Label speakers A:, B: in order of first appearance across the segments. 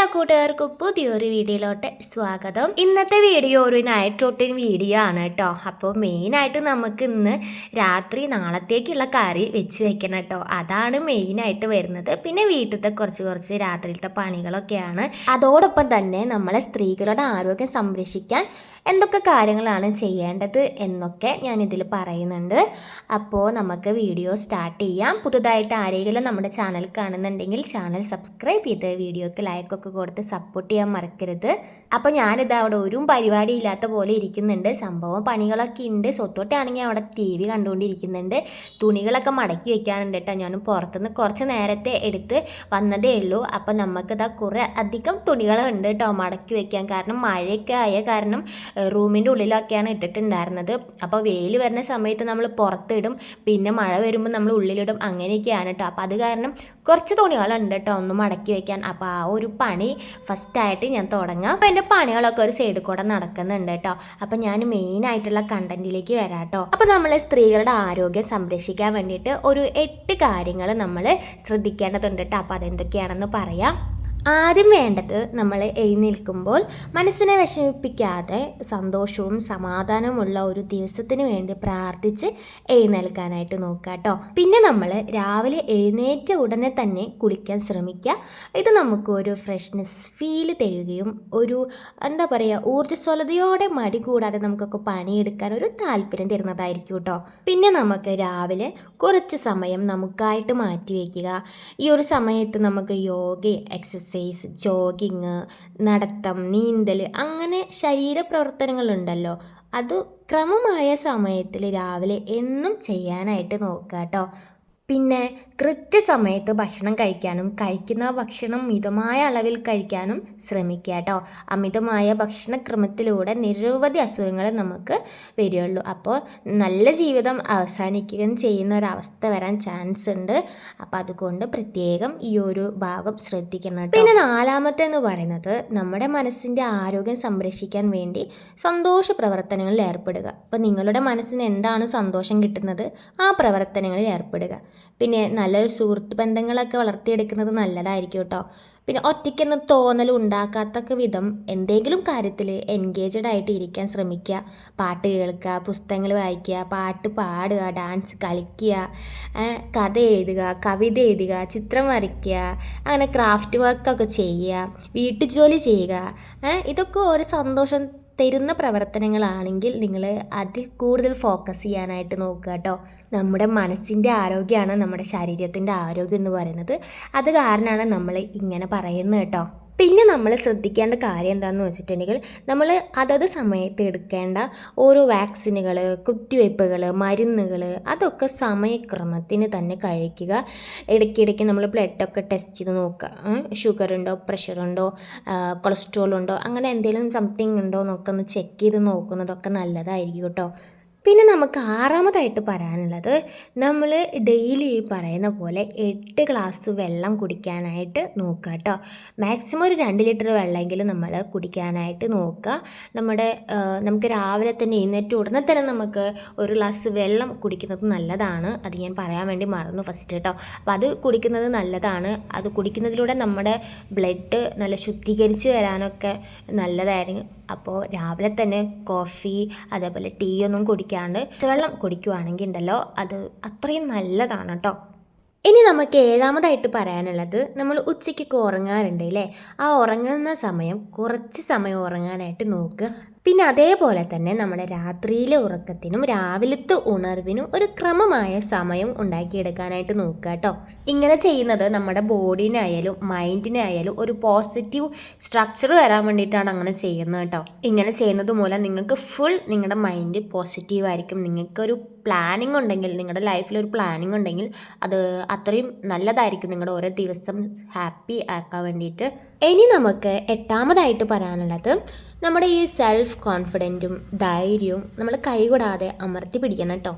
A: എല്ലാ കൂട്ടുകാർക്കും പുതിയൊരു വീഡിയോയിലോട്ട് സ്വാഗതം. ഇന്നത്തെ വീഡിയോ ഒരു നൈറ്റ് റൊട്ടീൻ വീഡിയോ ആണ് കേട്ടോ അപ്പോൾ മെയിനായിട്ട് നമുക്ക് ഇന്ന് രാത്രി നാളത്തേക്കുള്ള കറി വെച്ച് വെക്കണം കേട്ടോ അതാണ് മെയിനായിട്ട് വരുന്നത്. പിന്നെ വീട്ടിലത്തെ കുറച്ച് കുറച്ച് രാത്രിയിലത്തെ പണികളൊക്കെയാണ്. അതോടൊപ്പം തന്നെ നമ്മളെ സ്ത്രീകളുടെ ആരോഗ്യം സംരക്ഷിക്കാൻ എന്തൊക്കെ കാര്യങ്ങളാണ് ചെയ്യേണ്ടത് എന്നൊക്കെ ഞാൻ പറയുന്നുണ്ട്. അപ്പോൾ നമുക്ക് വീഡിയോ സ്റ്റാർട്ട് ചെയ്യാം. പുതുതായിട്ട് ആരെങ്കിലും നമ്മുടെ ചാനൽ കാണുന്നുണ്ടെങ്കിൽ ചാനൽ സബ്സ്ക്രൈബ് ചെയ്ത് വീഡിയോക്ക് ലൈക്കൊക്കെ കൊടുത്ത് സപ്പോർട്ട് ചെയ്യാൻ മറക്കരുത്. അപ്പോൾ ഞാനിത് അവിടെ ഒരു പരിപാടി ഇല്ലാത്ത പോലെ ഇരിക്കുന്നുണ്ട്. സംഭവം പണികളൊക്കെ ഉണ്ട്. സ്വത്തോട്ടാണെങ്കിൽ അവിടെ ടി വി കണ്ടുകൊണ്ടിരിക്കുന്നുണ്ട്. തുണികളൊക്കെ മടക്കി വെക്കാനുണ്ട് കേട്ടോ. ഞാൻ പുറത്തുനിന്ന് കുറച്ച് നേരത്തെ എടുത്ത് വന്നതേ ഉള്ളൂ. അപ്പോൾ നമുക്കിതാ കുറേ അധികം തുണികളുണ്ട് കേട്ടോ മടക്കി വെക്കാൻ. കാരണം മഴയൊക്കെ ആയ കാരണം റൂമിന്റെ ഉള്ളിലൊക്കെയാണ് ഇട്ടിട്ടുണ്ടായിരുന്നത്. അപ്പോൾ വെയിൽ വരുന്ന സമയത്ത് നമ്മൾ പുറത്തിടും പിന്നെ മഴ വരുമ്പോൾ നമ്മൾ ഉള്ളിലിടും അങ്ങനെയൊക്കെയാണ് കേട്ടോ അപ്പോൾ അത് കാരണം കുറച്ച് തുണികളുണ്ട് കേട്ടോ ഒന്ന് മടക്കി വയ്ക്കാൻ അപ്പോൾ ആ ഒരു പണി ഫസ്റ്റായിട്ട് ഞാൻ തുടങ്ങാം. അപ്പോൾ എന്റെ പണികളൊക്കെ ഒരു സൈഡിൽ കൂടെ നടക്കുന്നുണ്ട് കേട്ടോ അപ്പോൾ ഞാൻ മെയിൻ ആയിട്ടുള്ള കണ്ടന്റിലേക്ക് വരാം കേട്ടോ അപ്പോൾ നമ്മൾ സ്ത്രീകളുടെ ആരോഗ്യം സംരക്ഷിക്കാൻ വേണ്ടിയിട്ട് ഒരു എട്ട് കാര്യങ്ങൾ നമ്മൾ ശ്രദ്ധിക്കേണ്ടതുണ്ട് കേട്ടോ അപ്പോൾ അതെന്തൊക്കെയാണെന്ന് പറയാം. ആദ്യം വേണ്ടത് നമ്മൾ എഴുന്നേൽക്കുമ്പോൾ മനസ്സിനെ വിഷമിപ്പിക്കാതെ സന്തോഷവും സമാധാനവുമുള്ള ഒരു ദിവസത്തിന് വേണ്ടി പ്രാർത്ഥിച്ച് എഴുന്നേൽക്കാനായിട്ട് നോക്കുക കേട്ടോ പിന്നെ നമ്മൾ രാവിലെ എഴുന്നേറ്റ ഉടനെ തന്നെ കുളിക്കാൻ ശ്രമിക്കുക. ഇത് നമുക്ക് ഒരു ഫ്രഷ്നെസ് ഫീൽ തരികയും ഒരു എന്താ പറയുക ഊർജസ്വലതയോടെ മടി കൂടാതെ നമുക്കൊക്കെ പണിയെടുക്കാൻ ഒരു താല്പര്യം തരുന്നതായിരിക്കും കേട്ടോ പിന്നെ നമുക്ക് രാവിലെ കുറച്ച് സമയം നമുക്കായിട്ട് മാറ്റി വയ്ക്കുക ഈ ഒരു സമയത്ത് നമുക്ക് യോഗയും എക്സസൈസ് ജോഗിങ് നടത്തം നീന്തൽ അങ്ങനെ ശരീര പ്രവർത്തനങ്ങളുണ്ടല്ലോ അത് ക്രമമായ സമയത്തിൽ രാവിലെ എന്നും ചെയ്യാനായിട്ട് നോക്കുക കേട്ടോ പിന്നെ കൃത്യസമയത്ത് ഭക്ഷണം കഴിക്കാനും കഴിക്കുന്ന ഭക്ഷണം മിതമായ അളവിൽ കഴിക്കാനും ശ്രമിക്കുക കേട്ടോ അമിതമായ ഭക്ഷണക്രമത്തിലൂടെ നിരവധി അസുഖങ്ങൾ നമുക്ക് വരികയുള്ളൂ അപ്പോൾ നല്ല ജീവിതം അവസാനിക്കുകയും ചെയ്യുന്ന ഒരവസ്ഥ വരാൻ ചാൻസ് ഉണ്ട്. അപ്പോൾ അതുകൊണ്ട് പ്രത്യേകം ഈ ഒരു ഭാഗം ശ്രദ്ധിക്കണം പിന്നെ നാലാമത്തെ എന്ന് പറയുന്നത് നമ്മുടെ മനസ്സിന്റെ ആരോഗ്യം സംരക്ഷിക്കാൻ വേണ്ടി സന്തോഷ പ്രവർത്തനങ്ങളിൽ ഏർപ്പെടുക. അപ്പോൾ നിങ്ങളുടെ മനസ്സിന് എന്താണ് സന്തോഷം കിട്ടുന്നത്? ആ പ്രവർത്തനങ്ങളിൽ ഏർപ്പെടുക. പിന്നെ നല്ല സുഹൃത്ത് ബന്ധങ്ങളൊക്കെ വളർത്തിയെടുക്കുന്നത് നല്ലതായിരിക്കും കേട്ടോ. പിന്നെ ഒറ്റയ്ക്കെന്ന് തോന്നൽ ഉണ്ടാക്കാത്തക്ക വിധം എന്തെങ്കിലും കാര്യത്തിൽ എൻഗേജഡ് ആയിട്ട് ഇരിക്കാൻ ശ്രമിക്കുക. പാട്ട് കേൾക്കുക പുസ്തകങ്ങൾ വായിക്കുക പാട്ട് പാടുക ഡാൻസ് കളിക്കുക കഥ എഴുതുക കവിത എഴുതുക ചിത്രം വരയ്ക്കുക അങ്ങനെ ക്രാഫ്റ്റ് വർക്കൊക്കെ ചെയ്യുക വീട്ടുജോലി ചെയ്യുക ഇതൊക്കെ ഒരു സന്തോഷം തരുന്ന പ്രവർത്തനങ്ങളാണെങ്കിൽ നിങ്ങൾ അതിൽ കൂടുതൽ ഫോക്കസ് ചെയ്യാനായിട്ട് നോക്കുക കേട്ടോ നമ്മുടെ മനസ്സിന്റെ ആരോഗ്യമാണ് നമ്മുടെ ശരീരത്തിന്റെ ആരോഗ്യം എന്ന് പറയുന്നത്. അത് കാരണമാണ് നമ്മൾ ഇങ്ങനെ പറയുന്നത് കേട്ടോ പിന്നെ നമ്മൾ ശ്രദ്ധിക്കേണ്ട കാര്യം എന്താണെന്ന് വെച്ചിട്ടുണ്ടെങ്കിൽ നമ്മൾ അതത് സമയത്ത് എടുക്കേണ്ട ഓരോ വാക്സിനുകൾ കുത്തിവയ്പ്പുകൾ മരുന്നുകൾ അതൊക്കെ സമയക്രമത്തിന് തന്നെ കഴിക്കുക. ഇടയ്ക്കിടയ്ക്ക് നമ്മൾ ബ്ലഡൊക്കെ ടെസ്റ്റ് ചെയ്ത് നോക്കുക. ഷുഗർ ഉണ്ടോ പ്രഷർ ഉണ്ടോ കൊളസ്ട്രോൾ ഉണ്ടോ അങ്ങനെ എന്തെങ്കിലും സംതിങ് ഉണ്ടോ എന്നൊക്കെ ഒന്ന് ചെക്ക് ചെയ്ത് നോക്കുന്നതൊക്കെ നല്ലതായിരിക്കും കേട്ടോ. പിന്നെ നമുക്ക് ആറാമതായിട്ട് പറയാനുള്ളത് നമ്മൾ ഡെയിലി പറയുന്ന പോലെ എട്ട് ഗ്ലാസ് വെള്ളം കുടിക്കാനായിട്ട് നോക്കുക കേട്ടോ മാക്സിമം ഒരു രണ്ട് ലിറ്റർ വെള്ളമെങ്കിലും നമ്മൾ കുടിക്കാനായിട്ട് നോക്കുക. നമ്മുടെ നമുക്ക് രാവിലെ തന്നെ എഴുന്നേറ്റ് ഉടനെ തന്നെ നമുക്ക് ഒരു ഗ്ലാസ് വെള്ളം കുടിക്കുന്നത് നല്ലതാണ്. അത് ഞാൻ പറയാൻ വേണ്ടി മറന്നു ഫസ്റ്റ് കേട്ടോ അപ്പോൾ അത് കുടിക്കുന്നത് നല്ലതാണ്. അത് കുടിക്കുന്നതിലൂടെ നമ്മുടെ ബ്ലഡ് നല്ല ശുദ്ധീകരിച്ച് വരാനൊക്കെ നല്ലതായിരുന്നു അപ്പോൾ രാവിലെ തന്നെ കോഫി അതേപോലെ ടീ ഒന്നും കുടിക്കാണ്ട് വെള്ളം കുടിക്കുവാണെങ്കിൽ ഉണ്ടല്ലോ അത് അത്രയും നല്ലതാണ് കേട്ടോ ഇനി നമുക്ക് ഏഴാമതായിട്ട് പറയാനുള്ളത് നമ്മൾ ഉച്ചയ്ക്കൊക്കെ ഉറങ്ങാറുണ്ട് അല്ലേ ആ ഉറങ്ങുന്ന സമയം കുറച്ച് സമയം ഉറങ്ങാനായിട്ട് നോക്കുക. പിന്നെ അതേപോലെ തന്നെ നമ്മുടെ രാത്രിയിലെ ഉറക്കത്തിനും രാവിലത്തെ ഉണർവിനും ഒരു ക്രമമായ സമയം ഉണ്ടാക്കിയെടുക്കാനായിട്ട് നോക്കുക കേട്ടോ. ഇങ്ങനെ ചെയ്യുന്നത് നമ്മുടെ ബോഡിനായാലും മൈൻഡിനായാലും ഒരു പോസിറ്റീവ് സ്ട്രക്ചർ വരാൻ വേണ്ടിയിട്ടാണ് അങ്ങനെ ചെയ്യുന്നത് കേട്ടോ. ഇങ്ങനെ ചെയ്യുന്നത് മൂലം നിങ്ങൾക്ക് ഫുൾ നിങ്ങളുടെ മൈൻഡ് പോസിറ്റീവ് ആയിരിക്കും. നിങ്ങൾക്കൊരു പ്ലാനിങ് ഉണ്ടെങ്കിൽ നിങ്ങളുടെ ലൈഫിൽ ഒരു പ്ലാനിങ് ഉണ്ടെങ്കിൽ അത് അത്രയും നല്ലതായിരിക്കും. നിങ്ങളുടെ ഓരോ ദിവസം ഹാപ്പി ആക്കാൻ വേണ്ടിയിട്ട് ഇനി നമുക്ക് എട്ടാമതായിട്ട് പറയാനുള്ളത് നമ്മുടെ ഈ സെൽഫ് കോൺഫിഡന്റും ധൈര്യവും നമ്മൾ കൈവിടാതെ അമർത്തി പിടിക്കണം കേട്ടോ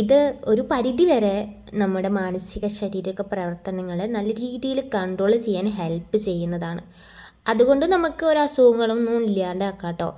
A: ഇത് ഒരു പരിധിവരെ നമ്മുടെ മാനസിക ശാരീരിക പ്രവർത്തനങ്ങളെ നല്ല രീതിയിൽ കൺട്രോൾ ചെയ്യാൻ ഹെൽപ്പ് ചെയ്യുന്നതാണ്. അതുകൊണ്ട് നമുക്ക് ഒരു അസുഖങ്ങളൊന്നും ഇല്ലാണ്ടാക്കാം കേട്ടോ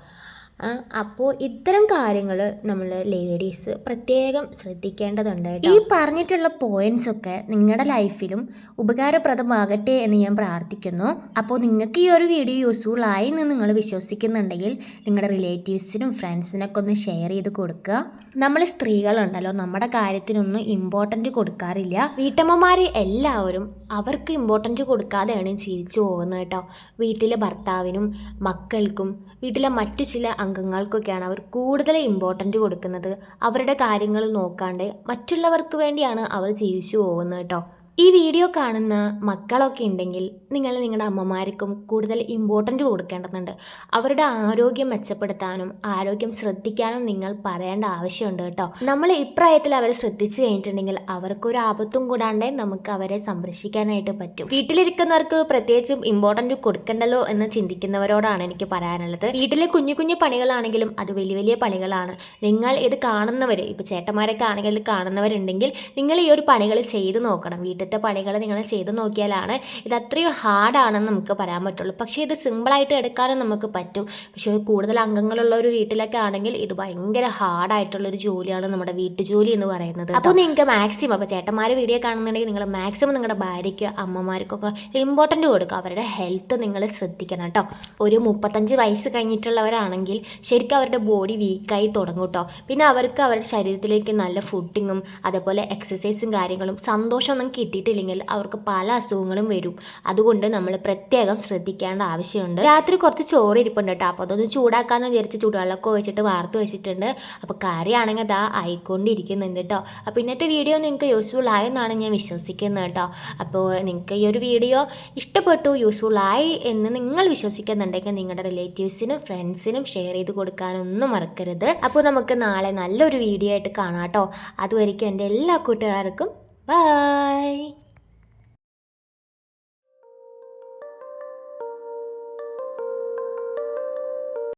A: അപ്പോൾ ഇത്തരം കാര്യങ്ങൾ നമ്മൾ ലേഡീസ് പ്രത്യേകം ശ്രദ്ധിക്കേണ്ടതുണ്ട്. ഈ പറഞ്ഞിട്ടുള്ള പോയിന്റ്സ് ഒക്കെ നിങ്ങളുടെ ലൈഫിലും ഉപകാരപ്രദമാകട്ടെ എന്ന് ഞാൻ പ്രാർത്ഥിക്കുന്നു. അപ്പോൾ നിങ്ങൾക്ക് ഈ ഒരു വീഡിയോ യൂസ്ഫുൾ ആയി എന്ന് നിങ്ങൾ വിശ്വസിക്കുന്നുണ്ടെങ്കിൽ നിങ്ങളുടെ റിലേറ്റീവ്സിനും ഫ്രണ്ട്സിനൊക്കെ ഒന്ന് ഷെയർ ചെയ്ത് കൊടുക്കുക. നമ്മൾ സ്ത്രീകളുണ്ടല്ലോ നമ്മുടെ കാര്യത്തിനൊന്നും ഇമ്പോർട്ടന്റ് കൊടുക്കാറില്ല. വീട്ടമ്മമാർ എല്ലാവരും അവർക്ക് ഇമ്പോർട്ടന്റ് കൊടുക്കാതെയാണ് ജീവിച്ചു പോകുന്നത് കേട്ടോ. വീട്ടിലെ ഭർത്താവിനും മക്കൾക്കും വീട്ടിലെ മറ്റു ചില അംഗങ്ങൾക്കൊക്കെയാണ് അവർ കൂടുതൽ ഇമ്പോർട്ടന്റ് കൊടുക്കുന്നത്. അവരുടെ കാര്യങ്ങൾ നോക്കാണ്ട് മറ്റുള്ളവർക്ക് വേണ്ടിയാണ് അവർ ജീവിച്ചു പോകുന്നത് കേട്ടോ. ഈ വീഡിയോ കാണുന്ന മക്കളൊക്കെ ഉണ്ടെങ്കിൽ നിങ്ങൾ നിങ്ങളുടെ അമ്മമാർക്കും കൂടുതൽ ഇമ്പോർട്ടന്റ് കൊടുക്കേണ്ടതുണ്ട്. അവരുടെ ആരോഗ്യം മെച്ചപ്പെടുത്താനും ആരോഗ്യം ശ്രദ്ധിക്കാനും നിങ്ങൾ പറയേണ്ട ആവശ്യമുണ്ട് കേട്ടോ. നമ്മൾ ഇപ്രായത്തിൽ അവരെ ശ്രദ്ധിച്ചു കഴിഞ്ഞിട്ടുണ്ടെങ്കിൽ അവർക്കൊരു ആപത്തും കൂടാണ്ട് നമുക്ക് അവരെ സംരക്ഷിക്കാനായിട്ട് പറ്റും. വീട്ടിലിരിക്കുന്നവർക്ക് പ്രത്യേകിച്ചും ഇമ്പോർട്ടന്റ് കൊടുക്കണ്ടല്ലോ എന്ന് ചിന്തിക്കുന്നവരോടാണ് എനിക്ക് പറയാനുള്ളത്. വീട്ടിലെ കുഞ്ഞു കുഞ്ഞു പണികളാണെങ്കിലും അത് വലിയ വലിയ പണികളാണ്. നിങ്ങൾ ഇത് കാണുന്നവർ ഇപ്പോൾ ചേട്ടന്മാരൊക്കെ ആണെങ്കിൽ കാണുന്നവരുണ്ടെങ്കിൽ നിങ്ങൾ ഈ ഒരു പണികൾ ചെയ്ത് നോക്കണം. വീട്ടിലത്തെ പണികൾ നിങ്ങൾ ചെയ്ത് നോക്കിയാലാണ് ഇത് അത്രയും ഹാർഡാണെന്ന് നമുക്ക് പറയാൻ പറ്റുള്ളൂ. പക്ഷേ ഇത് സിമ്പിളായിട്ട് എടുക്കാനും നമുക്ക് പറ്റും. പക്ഷേ കൂടുതൽ അംഗങ്ങളുള്ള ഒരു വീട്ടിലൊക്കെ ആണെങ്കിൽ ഇത് ഭയങ്കര ഹാർഡായിട്ടുള്ളൊരു ജോലിയാണ് നമ്മുടെ വീട്ടു ജോലി എന്ന് പറയുന്നത് അപ്പോൾ നിങ്ങൾക്ക് മാക്സിമം അപ്പോൾ ചേട്ടന്മാർ വീഡിയോ കാണുന്നുണ്ടെങ്കിൽ നിങ്ങൾ മാക്സിമം നിങ്ങളുടെ ഭാര്യയ്ക്ക് അമ്മമാർക്കൊക്കെ ഇമ്പോർട്ടന്റ് കൊടുക്കുക. അവരുടെ ഹെൽത്ത് നിങ്ങൾ ശ്രദ്ധിക്കണം കേട്ടോ. ഒരു മുപ്പത്തഞ്ച് വയസ്സ് കഴിഞ്ഞിട്ടുള്ളവരാണെങ്കിൽ ശരിക്കും അവരുടെ ബോഡി വീക്കായി തുടങ്ങും കേട്ടോ. പിന്നെ അവർക്ക് അവരുടെ ശരീരത്തിലേക്ക് നല്ല ഫുഡിങ്ങും അതേപോലെ എക്സസൈസും കാര്യങ്ങളും സന്തോഷം സന്തോഷമൊന്നും കിട്ടിയിട്ടില്ലെങ്കിൽ അവർക്ക് പല അസുഖങ്ങളും വരും. അതുകൊണ്ട് നമ്മൾ പ്രത്യേകം ശ്രദ്ധിക്കേണ്ട ആവശ്യമുണ്ട്. രാത്രി കുറച്ച് ചോറ് ഇരിപ്പുണ്ട് കേട്ടോ. അപ്പോൾ അതൊന്ന് ചൂടാക്കാമെന്ന് വിചാരിച്ച് ചൂടുവെള്ളമൊക്കെ ഒഴിച്ചിട്ട് വാർത്ത് വെച്ചിട്ടുണ്ട്. അപ്പോൾ കറിയാണെങ്കിൽ അതാ ആയിക്കൊണ്ടിരിക്കുന്നുണ്ട് കേട്ടോ. അപ്പോൾ ഇന്നത്തെ വീഡിയോ നിങ്ങൾക്ക് യൂസ്ഫുൾ ആയെന്നാണ് ഞാൻ വിശ്വസിക്കുന്നത് കേട്ടോ. അപ്പോൾ നിങ്ങൾക്ക് ഈ ഒരു വീഡിയോ ഇഷ്ടപ്പെട്ടു യൂസ്ഫുൾ ആയി എന്ന് നിങ്ങൾ വിശ്വസിക്കുന്നുണ്ടെങ്കിൽ നിങ്ങളുടെ റിലേറ്റീവ്സിനും ഫ്രണ്ട്സിനും ഷെയർ ചെയ്ത് കൊടുക്കാനൊന്നും മറക്കരുത്. അപ്പോൾ നമുക്ക് നാളെ നല്ലൊരു വീഡിയോ ആയിട്ട് കാണാം കേട്ടോ. അതുവരെയ്ക്കും എന്റെ എല്ലാ കൂട്ടുകാർക്കും Bye.